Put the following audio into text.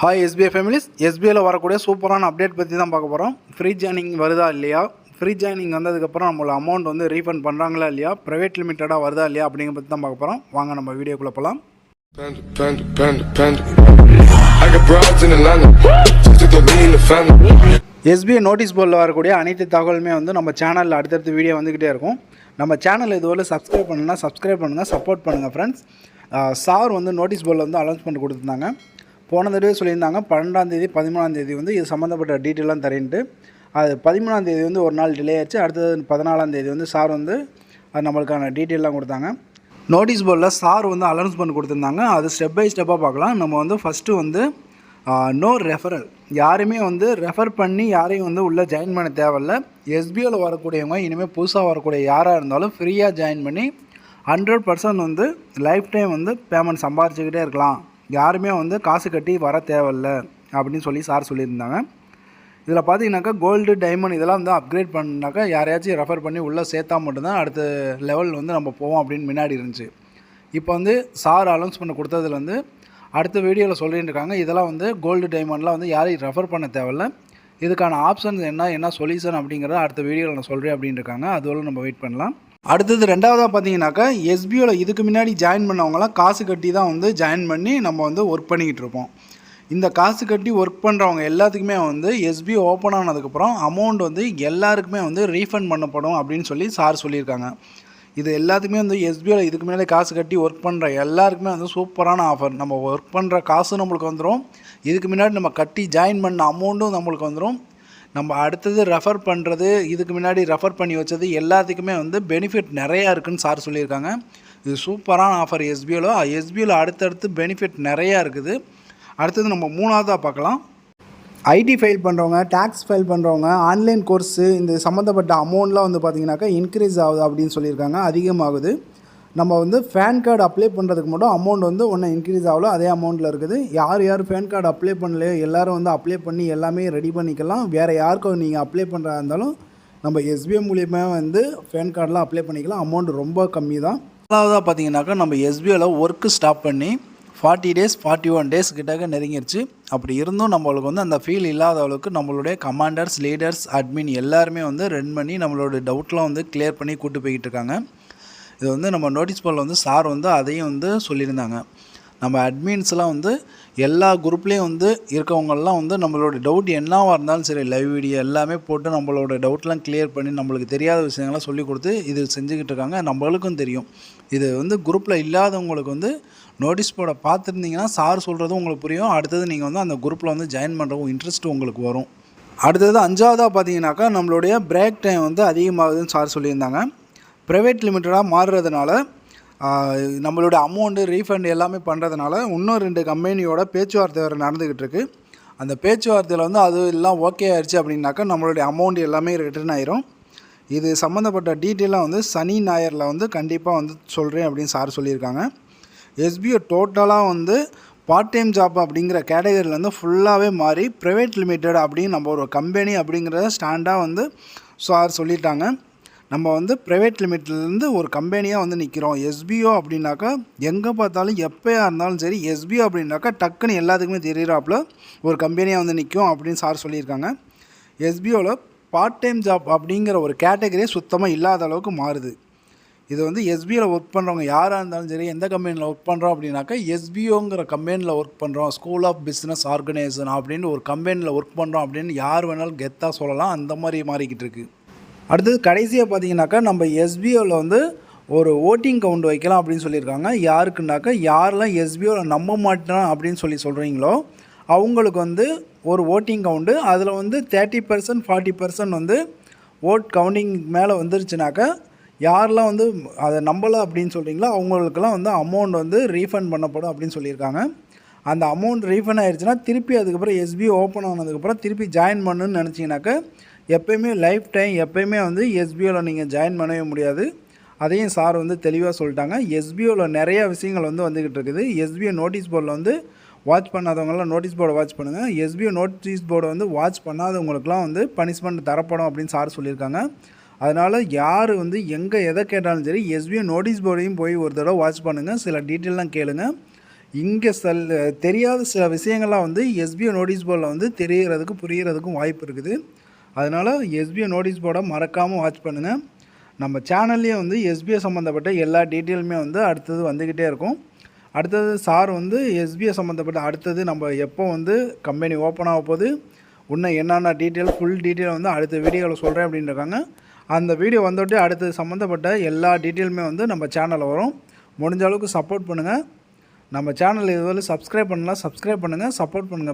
Hi SBI families எஸ்பிஐயில் வரக்கூடிய சூப்பரான update பற்றி தான் பார்க்க போகிறோம் ஃப்ரீ ஜாயினிங் வருதா இல்லையா? ஃப்ரீ ஜாயினிங் வந்ததுக்கப்புறம் நம்மள அமௌண்ட் வந்து ரீஃபண்ட் பண்ணுறாங்களா இல்லையா? ப்ரைவேட் லிமிட்டடாக வருதா இல்லையா அப்படிங்கிற பற்றி தான் பார்க்க போகிறோம் வாங்க நம்ம வீடியோக்குள்ளே போகலாம். எஸ்பிஐ நோட்டீஸ் போர்டில் வரக்கூடிய அனைத்து தகவலுமே வந்து நம்ம சேனலில் அடுத்தடுத்து வீடியோ வந்துக்கிட்டே இருக்கும். நம்ம சேனல் இதுவரை சப்ஸ்கிரைப் பண்ணுன்னா சப்ஸ்கிரைப் பண்ணுங்கள் சப்போர்ட் பண்ணுங்கள் ஃப்ரெண்ட்ஸ் சார் வந்து நோட்டீஸ் போர்டில் வந்து அனௌன்ஸ்மெண்ட் கொடுத்துருந்தாங்க. போன தடவை சொல்லியிருந்தாங்க பன்னெண்டாம் தேதி பதிமூணாம் தேதி வந்து இது சம்மந்தப்பட்ட டீட்டெயிலாம் தரேன்ட்டு. அது பதிமூணாம் தேதி வந்து ஒரு நாள் டிலே ஆச்சு. அடுத்தது பதினாலாம் தேதி வந்து சார் வந்து அது நம்மளுக்கான டீட்டெயிலாம் கொடுத்தாங்க. நோட்டீஸ் போர்டில் சார் வந்து அனௌன்ஸ்மெண்ட் கொடுத்துருந்தாங்க. அது ஸ்டெப் பை ஸ்டெப்பாக பார்க்கலாம். நம்ம வந்து ஃபஸ்ட்டு வந்து நோ ரெஃபரல் யாருமே வந்து ரெஃபர் பண்ணி யாரையும் வந்து உள்ளே ஜாயின் பண்ண தேவையில்ல. எஸ்பிஓவில் வரக்கூடியவங்க இனிமேல் புதுசாக வரக்கூடிய யாராக இருந்தாலும் ஃப்ரீயாக ஜாயின் பண்ணி ஹண்ட்ரட் பர்சன்ட் வந்து லைஃப் டைம் வந்து பேமெண்ட் சம்பாரிச்சுக்கிட்டே இருக்கலாம். யாருமே வந்து காசு கட்டி வர தேவையில்ல அப்படின்னு சொல்லி சார் சொல்லியிருந்தாங்க. இதில் பார்த்தீங்கன்னாக்கா கோல்டு டைமண்ட் இதெல்லாம் வந்து அப்கிரேட் பண்ணாக்கா யாரையாச்சும் ரெஃபர் பண்ணி உள்ளே சேர்த்தா மட்டும்தான் அடுத்த லெவல் வந்து நம்ம போவோம் அப்படின்னு முன்னாடி இருந்துச்சு. இப்போ வந்து சார் அனௌன்ஸ் பண்ண கொடுத்ததுல வந்து அடுத்த வீடியோவில் சொல்லிட்டு இருக்காங்க. இதெல்லாம் வந்து கோல்டு டைமண்ட்லாம் வந்து யாரையும் ரெஃபர் பண்ண தேவையில்ல. இதுக்கான ஆப்ஷன்ஸ் என்ன என்ன சொல்யூஷன் அப்படிங்கிறத அடுத்த வீடியோவில் நான் சொல்கிறேன் அப்படின்னு இருக்காங்க. அதுவரை நம்ம வெயிட் பண்ணலாம். அடுத்தது ரெண்டாவதாக பார்த்தீங்கன்னாக்கா எஸ்பிஓவில் இதுக்கு முன்னாடி ஜாயின் பண்ணவங்களாம் காசு கட்டி தான் வந்து ஜாயின் பண்ணி நம்ம வந்து ஒர்க் பண்ணிக்கிட்டு இருப்போம். இந்த காசு கட்டி ஒர்க் பண்ணுறவங்க எல்லாத்துக்குமே வந்து எஸ்பி ஓப்பன் ஆனதுக்கப்புறம் அமௌண்ட் வந்து எல்லாருக்குமே வந்து ரீஃபண்ட் பண்ணப்படும் அப்படின்னு சொல்லி சார் சொல்லியிருக்காங்க. இது எல்லாத்துக்குமே வந்து எஸ்பிஐயில் இதுக்கு முன்னாடி காசு கட்டி ஒர்க் பண்ணுற எல்லாருக்குமே வந்து சூப்பரான ஆஃபர் நம்ம ஒர்க் பண்ணுற காசும் நம்மளுக்கு வந்துடும் இதுக்கு முன்னாடி நம்ம கட்டி ஜாயின் பண்ண அமௌண்ட்டும் நம்மளுக்கு வந்துடும் நம்ம அடுத்தது ரெஃபர் பண்ணுறது இதுக்கு முன்னாடி ரெஃபர் பண்ணி வச்சது எல்லாத்துக்குமே வந்து பெனிஃபிட் நிறையா இருக்குன்னு சார் சொல்லியிருக்காங்க. இது சூப்பரான ஆஃபர் எஸ்பிஐயில் எஸ்பிஓவில் அடுத்தடுத்து பெனிஃபிட் நிறையா இருக்குது. அடுத்தது நம்ம மூணாவதாக பார்க்கலாம். ஐடி ஃபைல் பண்ணுறவங்க டேக்ஸ் ஃபைல் பண்ணுறவங்க ஆன்லைன் கோர்ஸு இந்த சம்மந்தப்பட்ட அமௌண்ட்லாம் வந்து பார்த்திங்கனாக்கா இன்க்ரீஸ் ஆகுது அப்படின்னு சொல்லியிருக்காங்க. அதிகமாகுது. நம்ம வந்து ஃபேன் கார்டு அப்ளை பண்ணுறதுக்கு மட்டும் அமௌண்ட் வந்து ஒன்றும் இன்க்ரீஸ் ஆகலோ அதே அமௌண்ட்டில் இருக்குது. யார் யார் ஃபேன் கார்டு அப்ளை பண்ணலையோ எல்லோரும் வந்து அப்ளை பண்ணி எல்லாமே ரெடி பண்ணிக்கலாம். வேறு யாருக்கும் நீங்கள் அப்ளை பண்ணுறதா இருந்தாலும் நம்ம எஸ்பிஐ மூலியமாக வந்து ஃபேன் கார்டெலாம் அப்ளை பண்ணிக்கலாம். அமௌண்ட் ரொம்ப கம்மி தான் நாலாவதாக பார்த்தீங்கன்னாக்கா நம்ம எஸ்பிஐயில் ஒர்க்கு ஸ்டாப் பண்ணி forty days forty one days கிட்டக்க நெருங்கிருச்சு. அப்படி இருந்தும் நம்மளுக்கு வந்து அந்த ஃபீல் இல்லாத அளவுக்கு நம்மளுடைய கமாண்டர்ஸ் லீடர்ஸ் அட்மின் எல்லாருமே வந்து ரன் பண்ணி நம்மளோட டவுட்லாம் வந்து கிளியர் பண்ணி கூட்டு போய்கிட்டு இருக்காங்க. இது வந்து நம்ம நோட்டீஸ் போர்டில் வந்து சார் வந்து அதையும் வந்து சொல்லியிருந்தாங்க. நம்ம அட்மின்ஸ்லாம் வந்து எல்லா குரூப்லேயும் வந்து இருக்கவங்கெல்லாம் வந்து நம்மளோட டவுட் என்னவாக இருந்தாலும் சரி லைவ் வீடியோ எல்லாமே போட்டு நம்மளோட டவுட்லாம் கிளியர் பண்ணி நம்மளுக்கு தெரியாத விஷயங்கள்லாம் சொல்லி கொடுத்து இது செஞ்சுக்கிட்டு இருக்காங்க. நம்மளுக்கும் தெரியும். இது வந்து குரூப்பில் இல்லாதவங்களுக்கு வந்து நோட்டீஸ் போர்டை பார்த்துருந்தீங்கன்னா சார் சொல்கிறதும் உங்களுக்கு புரியும். அடுத்தது நீங்கள் வந்து அந்த குரூப்பில் வந்து ஜாயின் பண்ணுறவும் இன்ட்ரெஸ்ட் உங்களுக்கு வரும். அடுத்தது அஞ்சாவதாக பார்த்தீங்கன்னாக்கா நம்மளுடைய பிரேக் டைம் வந்து அதிகமாகுதுன்னு சார் சொல்லியிருந்தாங்க. ப்ரைவேட் லிமிட்டடாக மாறுறதுனால நம்மளோட அமௌண்ட்டு ரீஃபண்ட் எல்லாமே பண்ணுறதுனால இன்னும் ரெண்டு கம்பெனியோட பேச்சுவார்த்தை வேறு நடந்துக்கிட்டு இருக்கு. அந்த பேச்சுவார்த்தையில் வந்து அது எல்லாம் ஓகே ஆயிடுச்சு அப்படின்னாக்கா நம்மளுடைய அமௌண்ட் எல்லாமே ரிட்டர்ன் ஆயிரும். இது சம்மந்தப்பட்ட டீட்டெயிலாக வந்து சனி ஞாயிறில் வந்து கண்டிப்பாக வந்து சொல்கிறேன் அப்படின்னு சார் சொல்லியிருக்காங்க. எஸ்பிஓ டோட்டலாக வந்து பார்ட் டைம் ஜாப் அப்படிங்கிற கேட்டகரியில் வந்து ஃபுல்லாகவே மாறி ப்ரைவேட் லிமிடெட் அப்படின்னு நம்ம ஒரு கம்பெனி அப்படிங்கிறத ஸ்டாண்டாக வந்து சார் சொல்லிட்டாங்க. நம்ம வந்து ப்ரைவேட் லிமிட்லேருந்து ஒரு கம்பெனியாக வந்து நிற்கிறோம் எஸ்பிஓ அப்படின்னாக்கா எங்கே பார்த்தாலும் எப்போயா இருந்தாலும் சரி எஸ்பிஓ அப்படின்னாக்கா டக்குன்னு எல்லாத்துக்குமே தெரியிறாப்புல ஒரு கம்பெனியாக வந்து நிற்கும் அப்படின்னு சார் சொல்லியிருக்காங்க. எஸ்பிஓவில் பார்ட் டைம் ஜாப் அப்படிங்கிற ஒரு கேட்டகரியே சுத்தமாக இல்லாத அளவுக்கு மாறுது. இது வந்து எஸ்பிஓவில் ஒர்க் பண்ணுறவங்க யாராக இருந்தாலும் சரி எந்த கம்பெனியில் ஒர்க் பண்ணுறோம் அப்படின்னாக்கா எஸ்பிஓங்கிற கம்பெனியில் ஒர்க் பண்ணுறோம் ஸ்கூல் ஆஃப் பிஸ்னஸ் ஆர்கனைசேஷன் அப்படின்னு ஒரு கம்பெனியில் ஒர்க் பண்ணுறோம் அப்படின்னு யார் வேணாலும் கெத்தாக சொல்லலாம். அந்த மாதிரி மாறிக்கிட்டு இருக்குது அடுத்தது கடைசியாக பார்த்தீங்கன்னாக்கா நம்ம எஸ்பிஓவில் வந்து ஒரு ஓட்டிங் கவுண்ட் வைக்கலாம் அப்படின்னு சொல்லியிருக்காங்க. யாருக்குனாக்கா யாரெல்லாம் எஸ்பிஓவில் நம்ப மாட்டேன் அப்படின்னு சொல்லி சொல்கிறீங்களோ அவங்களுக்கு வந்து ஒரு ஓட்டிங் கவுண்டு அதில் வந்து தேர்ட்டி பர்சன்ட் ஃபார்ட்டி பர்சன்ட் வந்து ஓட் கவுண்டிங் மேலே வந்துருச்சுனாக்கா யாரெல்லாம் வந்து அதை நம்பலை அப்படின்னு சொல்கிறீங்களோ அவங்களுக்கெல்லாம் வந்து அமௌண்ட் வந்து ரீஃபண்ட் பண்ணப்படும் அப்படின்னு சொல்லியிருக்காங்க. அந்த அமௌண்ட் ரீஃபண்ட் ஆயிடுச்சுன்னா திருப்பி அதுக்கப்புறம் எஸ்பி ஓப்பன் ஆனதுக்கப்புறம் திருப்பி ஜாயின் பண்ணுன்னு நினச்சிங்கனாக்கா எப்போயுமே லைஃப் டைம் எப்போயுமே வந்து எஸ்பிஓவில் நீங்கள் ஜாயின் பண்ணவே முடியாது. அதையும் சார் வந்து தெளிவாக சொல்லிட்டாங்க. எஸ்பிஓவில் நிறையா விஷயங்கள் வந்து வந்துக்கிட்டு இருக்குது. எஸ்பிஓ நோட்டீஸ் போர்டில் வந்து வாட்ச் பண்ணாதவங்களாம் நோட்டீஸ் போர்டை வாட்ச் பண்ணுங்கள் எஸ்பிஓ நோட்டீஸ் போர்டை வந்து வாட்ச் பண்ணாதவங்களுக்குலாம் வந்து பனிஷ்மெண்ட் தரப்படும் அப்படின்னு சார் சொல்லியிருக்காங்க. அதனால் யார் வந்து எங்கே எதை கேட்டாலும் சரி எஸ்பிஓ நோட்டீஸ் போர்டையும் போய் ஒரு தடவை வாட்ச் பண்ணுங்கள் சில டீட்டெயிலாம் கேளுங்க. இங்கே செல் தெரியாத சில விஷயங்கள்லாம் வந்து எஸ்பிஓ நோட்டீஸ் போர்டில் வந்து தெரிகிறதுக்கும் புரிகிறதுக்கும் வாய்ப்பு இருக்குது. அதனால் எஸ்பிஐ நோட்டீஸ் போர்டை மறக்காமல் வாட்ச் பண்ணுங்கள் நம்ம சேனல்லே வந்து எஸ்பிஐ சம்மந்தப்பட்ட எல்லா டீட்டெயிலுமே வந்து அடுத்தது வந்துக்கிட்டே இருக்கும். அடுத்தது சார் வந்து எஸ்பிஐ சம்மந்தப்பட்ட அடுத்தது நம்ம எப்போ வந்து கம்பெனி ஓப்பன் ஆக போகுது இன்னும் என்னென்ன டீட்டெயில் ஃபுல் டீட்டெயில் வந்து அடுத்த வீடியோவில் சொல்கிறேன் அப்படின்னு இருக்காங்க அந்த வீடியோ வந்துட்டு அடுத்தது சம்மந்தப்பட்ட எல்லா டீட்டெயிலுமே வந்து நம்ம சேனலில் வரும். முடிஞ்ச அளவுக்கு சப்போர்ட் பண்ணுங்கள் நம்ம சேனல் இதுவரை சப்ஸ்கிரைப் பண்ணலாம் சப்ஸ்கிரைப் பண்ணுங்கள் சப்போர்ட் பண்ணுங்கள்